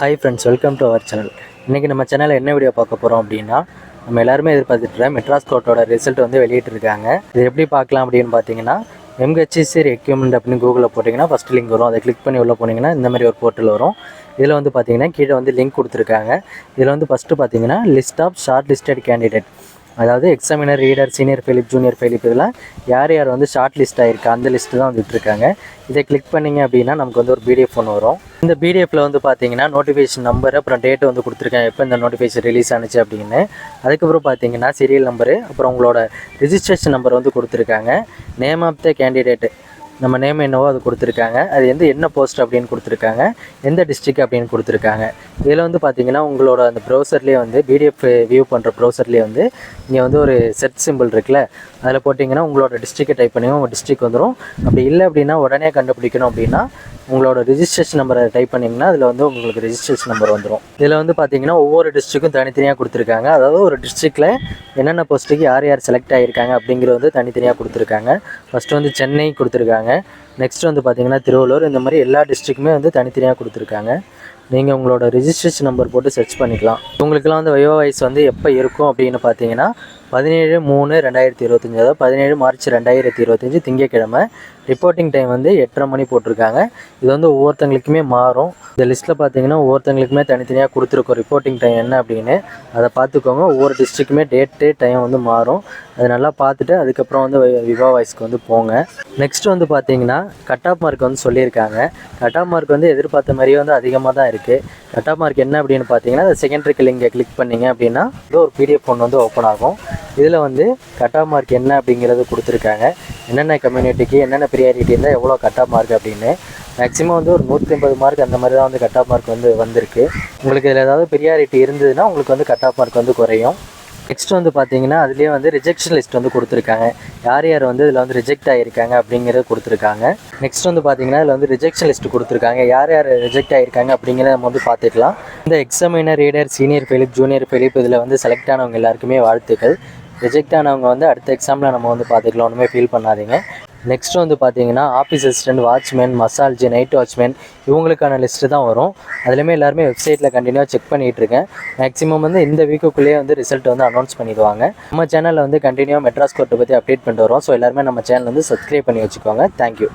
Hi friends welcome to our channel இன்றைக்கி நம்ம சேனலில் என்ன வீடியோ பார்க்க போகிறோம் அப்படின்னா நம்ம எல்லாருமே எதிர்பார்த்துட்டு மெட்ராஸ் கோர்ட்டோட ரிசல்ட் வந்து வெளியிட்டிருக்காங்க. இது எப்படி பார்க்கலாம் அப்படின்னு பார்த்தீங்கன்னா எம்ஹெச்சிசி ரெக்யூமெண்ட் அப்படின்னு கூகுளில் போட்டிங்கன்னா ஃபஸ்ட் லிங்க் வரும். அதை கிளிக் பண்ணி உள்ளே போனீங்கன்னா இந்த மாதிரி ஒரு போர்ட்டல் வரும். இதில் வந்து பார்த்தீங்கன்னா கீழே வந்து லிங்க் கொடுத்துருக்காங்க. இதில் வந்து ஃபஸ்ட்டு பார்த்தீங்கன்னா list of short listed candidate அதாவது examiner reader senior fellow junior fellow இதெல்லாம் யார் யார் வந்து ஷார்ட் லிஸ்ட் ஆகிருக்கு அந்த லிஸ்ட்டு தான் வந்துட்டுருக்காங்க இதை கிளிக் பண்ணிங்க அப்படின்னா நமக்கு வந்து ஒரு பிடிஎஃப் ஒன்று வரும். இந்த பிடிஎஃப்பில் வந்து பார்த்தீங்கன்னா நோட்டிஃபிகேஷன் நம்பர் அப்புறம் டேட்டு வந்து கொடுத்துருக்காங்க. எப்போ இந்த நோட்டிஃபிகேஷன் ரிலீஸ் ஆனிச்சு அப்படின்னு. அதுக்கப்புறம் பார்த்தீங்கன்னா சீரியல் நம்பரு அப்புறம் உங்களோட ரிஜிஸ்ட்ரேஷன் நம்பர் வந்து கொடுத்துருக்காங்க. நேம் ஆஃப் த கேண்டிடேட்டு நம்ம நேம் என்னவோ அது கொடுத்துருக்காங்க. அது வந்து என்ன போஸ்ட் அப்படின்னு கொடுத்துருக்காங்க. எந்த டிஸ்ட்ரிக் அப்படின்னு கொடுத்துருக்காங்க. இதில் வந்து பார்த்தீங்கன்னா உங்களோட அந்த ப்ரௌசர்லேயே வந்து பிடிஎஃப் வியூ பண்ணுற ப்ரௌசர்லேயே வந்து இங்கே வந்து ஒரு செட் சிம்பிள் இருக்குல்ல அதில் போட்டிங்கன்னா உங்களோட டிஸ்ட்ரிக்டை டைப் பண்ணி உங்கள் டிஸ்ட்ரிக் வந்துடும் அப்படி இல்லை அப்படின்னா உடனே கண்டுபிடிக்கணும் அப்படின்னா உங்களோட ரிஜிஸ்ட்ரேஷன் நம்பரை டைப் பண்ணிங்கன்னா அதில் வந்து உங்களுக்கு ரிஜிஸ்ட்ரேஷன் நம்பர் வந்துடும் இதில் வந்து பார்த்தீங்கன்னா ஒவ்வொரு டிஸ்ட்ரிக்கும் தனித்தனியாக கொடுத்துருக்காங்க. அதாவது ஒரு டிஸ்ட்ரிக்டில் என்னென்ன போஸ்ட்டுக்கு யார் யார் செலக்ட் ஆகியிருக்காங்க அப்படிங்கிறது வந்து தனித்தனியாக கொடுத்துருக்காங்க. ஃபஸ்ட்டு வந்து சென்னை கொடுத்துருக்காங்க. நெக்ஸ்ட் வந்து பார்த்தீங்கன்னா திருவள்ளூர். இந்த மாதிரி எல்லா டிஸ்ட்ரிக்குமே வந்து தனித்தனியாக கொடுத்துருக்காங்க. நீங்கள் உங்களோட ரிஜிஸ்ட்ரேஷன் நம்பர் போட்டு சர்ச் பண்ணிக்கலாம். உங்களுக்குலாம் வந்து வயோ வயசு வந்து எப்போ இருக்கும் அப்படின்னு பார்த்தீங்கன்னா பதினேழு மூணு ரெண்டாயிரத்தி இருபத்தஞ்சி அதாவது பதினேழு மார்ச் ரெண்டாயிரத்தி இருபத்தஞ்சி திங்கக்கிழமை ரிப்போர்ட்டிங் டைம் வந்து எட்டரை மணி போட்டிருக்காங்க. இது வந்து ஒவ்வொருத்தங்களுக்குமே மாறும். இந்த லிஸ்ட்டில் பார்த்தீங்கன்னா ஒவ்வொருத்தங்களுக்குமே தனித்தனியாக கொடுத்துருக்கோம். ரிப்போர்ட்டிங் டைம் என்ன அப்படின்னு அதை பார்த்துக்கோங்க ஒவ்வொரு டிஸ்ட்ரிக்குமே டேட்டு டைம் வந்து மாறும். அதை நல்லா பார்த்துட்டு அதுக்கப்புறம் வந்து விவா வாய்ஸ்க்கு வந்து போங்க. நெக்ஸ்ட் வந்து பார்த்தீங்கன்னா கட் ஆஃப் மார்க் வந்து சொல்லியிருக்காங்க. கட் ஆஃப் மார்க் வந்து எதிர்பார்த்த மாதிரியே வந்து அதிகமாக தான் இருக்குது கட் ஆஃப் மார்க் என்ன அப்படின்னு பார்த்தீங்கன்னா அந்த செகண்டரி லிங்கை கிளிக் பண்ணீங்க அப்படின்னா இது ஒரு பிடிஎஃப் ஒன்று வந்து ஓப்பன் ஆகும். இதில் வந்து கட் ஆஃப் மார்க் என்ன அப்படிங்கிறது கொடுத்துருக்காங்க. என்னென்ன கம்யூனிட்டிக்கு என்னென்ன ப்ரியாரிட்டி இருந்தால் எவ்வளோ கட் ஆஃப் மார்க் அப்படின்னு மேக்ஸிமம் வந்து ஒரு நூற்றி ஐம்பது மார்க் அந்த மாதிரி தான் வந்து கட் ஆஃப் மார்க் வந்து வந்திருக்கு. உங்களுக்கு இதில் ஏதாவது ப்ரியாரிட்டி இருந்ததுன்னா உங்களுக்கு வந்து கட் ஆஃப் மார்க் வந்து குறையும். நெக்ஸ்ட் வந்து பார்த்தீங்கன்னா அதுலேயே வந்து ரிஜெக்ஷன் லிஸ்ட் வந்து கொடுத்துருக்காங்க. யார் யார் வந்து இதில் வந்து ரிஜெக்ட் ஆகியிருக்காங்க அப்படிங்கிறத கொடுத்துருக்காங்க. நெக்ஸ்ட் வந்து பார்த்தீங்கன்னா இதில் வந்து ரிஜெக்ஷன் லிஸ்ட் கொடுத்துருக்காங்க. யார் யார் ரிஜெக்ட் ஆகியிருக்காங்க அப்படிங்கிறத நம்ம வந்து பார்த்துக்கலாம் இந்த examiner reader senior fellow junior fellow இதில் வந்து செலக்ட் ஆனவங்க எல்லாருக்குமே வாழ்த்துக்கள். ரிஜெக்ட் ஆனவங்க வந்து அடுத்த எக்ஸாமில் நம்ம வந்து பார்த்துக்கலாம் ஒன்றுமே ஃபீல் பண்ணாதீங்க. நெக்ஸ்ட் வந்து பார்த்தீங்கன்னா ஆஃபீஸ் அசிஸ்டன்ட் வாட்ச்மேன் மசால்ஜி நைட் வாட்ச்மேன் இவங்களுக்கான லிஸ்ட்டு தான் வரும். அதுலேயுமே எல்லாருமே வெப்சைட்டில் கண்டினியூவாக செக் பண்ணிகிட்டு இருக்கேன். மேக்ஸிமம் வந்து இந்த வீக்குக்குள்ளேயே வந்து ரிசல்ட் வந்து அனௌன்ஸ் பண்ணிடுவாங்க. நம்ம சேனலில் வந்து கண்டினியூவாக மெட்ராஸ் கோர்ட்டை பற்றி அப்டேட் பண்ணிட்டு வரோம் ஸோ எல்லாருமே நம்ம சேனல் வந்து சப்ஸ்கிரைப் பண்ணி வச்சுக்கோங்க. தேங்க்யூ